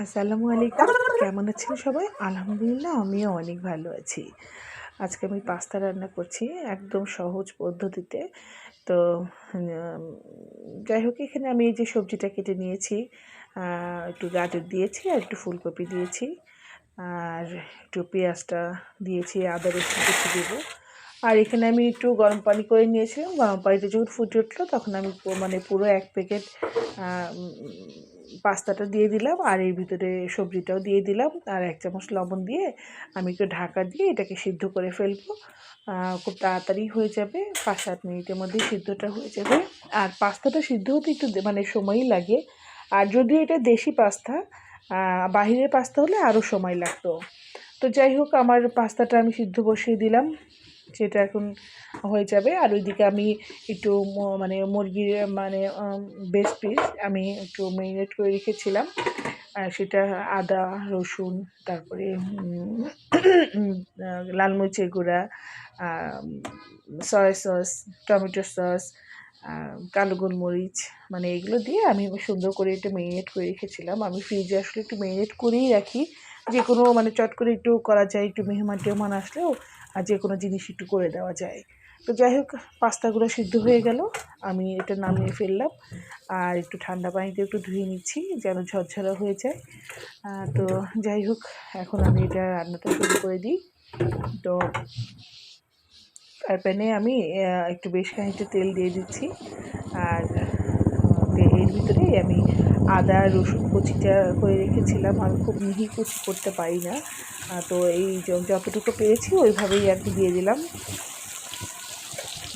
আসসালামু আলাইকুম। কেমন আছেন সবাই? আলহামদুলিল্লাহ, আমিও অনেক ভালো আছি। আজকে আমি পাস্তা রান্না করছি একদম সহজ পদ্ধতিতে। তো যাই হোক, এখানে আমি এই যে সবজিটা কেটে নিয়েছি একটু গাজর দিয়েছি আর একটু ফুলকপি দিয়েছি। আর একটু পেঁয়াজটা দিয়েছি, আদা রসুন কিছু দেবো। আর এখানে আমি একটু গরম পানি করে নিয়েছিলাম। গরম পানিতে যখন ফুটে উঠল, তখন আমি মানে পুরো এক প্যাকেট পাস্তাটা দিয়ে দিলাম আর এর ভিতরে সবজিটাও দিয়ে দিলাম। আর এক চামচ লবণ দিয়ে আমি একটু ঢাকা দিয়ে এটাকে সিদ্ধ করে ফেলব। খুব তাড়াতাড়ি হয়ে যাবে পাঁচ সাত মিনিটের মধ্যে সিদ্ধটা হয়ে যাবে। আর পাস্তাটা সিদ্ধ হতে একটু মানে সময়ই লাগে। আর যদিও এটা দেশি পাস্তা বাহিরের পাস্তা হলে আরও সময় লাগতো। তো যাই হোক, আমার পাস্তাটা আমি সিদ্ধ বসিয়ে দিলাম। সেটা এখন হয়ে যাবে। আর ওইদিকে আমি একটু মানে মুরগির মানে বেস্ট পিস আমি একটু ম্যারিনেট করে রেখেছিলাম। সেটা আদা, রসুন, তারপরে লাল মরিচের গুঁড়া সয়া সস টমেটো সস কালো গোলমরিচ মানে এগুলো দিয়ে আমি সুন্দর করে একটু ম্যারিনেট করে রেখেছিলাম। আমি ফ্রিজে আসলে একটু ম্যারিনেট করেই রাখি। যে কোনো মানে চট করে একটু করা যায়, একটু মেহমান টেহমান আসলেও আর যে কোনো জিনিস একটু করে দেওয়া যায়। তো যাই হোক পাস্তাগুলো সিদ্ধ হয়ে গেল। আমি এটা নামিয়ে ফেললাম। আর একটু ঠান্ডা পানিতে একটু ধুয়ে নিচ্ছি যেন ঝরঝরা হয়ে যায়। তো যাই হোক, এখন আমি এটা রান্নাটা শুরু করে দিই। তো ফ্রাই প্যানে আমি একটু বেশ খানিকটা তেল দিয়ে দিচ্ছি। আর এর ভিতরে আমি আদা, রসুন কুচিটা করে রেখেছিলাম আমি খুব মিহি কুচি করতে পারি না। তো এই যতটুকু পেয়েছি ওইভাবেই আর কি দিয়ে দিলাম।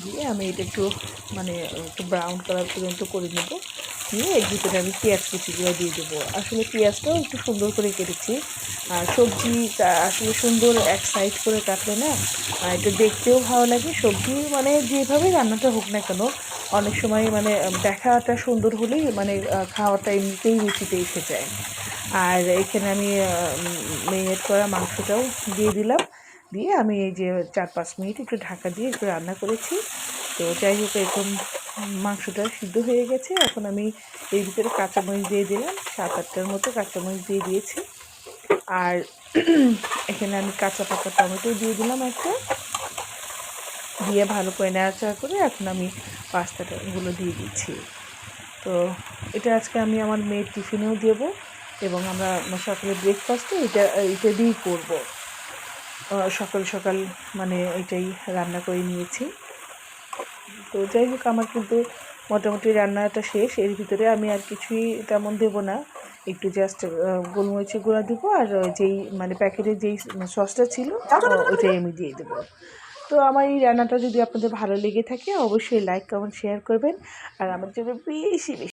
দিয়ে আমি এটা একটু মানে একটু ব্রাউন কালার পর্যন্ত করে নেব। নিয়ে এর ভিতরে আমি পেঁয়াজ কুচিগুলো দিয়ে দেবো। আসলে পেঁয়াজটাও একটু সুন্দর করে কেটেছি। আর সবজি আসলে সুন্দর এক সাইড করে কাটলে না এটা দেখতেও ভালো লাগে। সবজি মানে যেভাবে রান্নাটা হোক না কেন অনেক সময় মানে দেখাটা সুন্দর হলেই মানে খাওয়াটা এমনিতেই রুচিতে এসে যায়। আর এখানে আমি মেরিনেট করা মাংসটাও দিয়ে দিলাম। দিয়ে আমি এই যে চার পাঁচ মিনিট একটু ঢাকা দিয়ে একটু রান্না করেছি। তো যাই হোক, এরকম মাংসটা সিদ্ধ হয়ে গেছে। এখন আমি এর ভিতরে কাঁচামরিচ দিয়ে দিলাম। সাত আটটার মতো কাঁচামরিচ দিয়ে দিয়েছি। আর এখানে আমি কাঁচা পাকা টমেটো দিয়ে দিলাম একটা। দিয়ে ভালো করে নাড়াচাড়া করে এখন আমি পাস্তাটাগুলো দিয়ে দিচ্ছি। তো এটা আজকে আমি আমার মেয়ের টিফিনেও দেবো এবং আমরা সকালে ব্রেকফাস্টে এটা এটা দিয়েই করব। সকাল সকাল মানে এটাই রান্না করে নিয়েছি। তো যাই হোক আমার কিন্তু মোটামুটি রান্নাটা শেষ। এর ভিতরে আমি আর কিছুই তেমন দেবো না। একটু জাস্ট গোলমরিচের গুঁড়া দেবো আর ওই যেই মানে প্যাকেটের যেই সসটা ছিল ওইটাই আমি দিয়ে দেবো। তো আমার এই রান্নাটা যদি আপনাদের ভালো লেগে থাকে, অবশ্যই লাইক কমেন্ট শেয়ার করবেন। আর আমার জন্য বেশি বেশি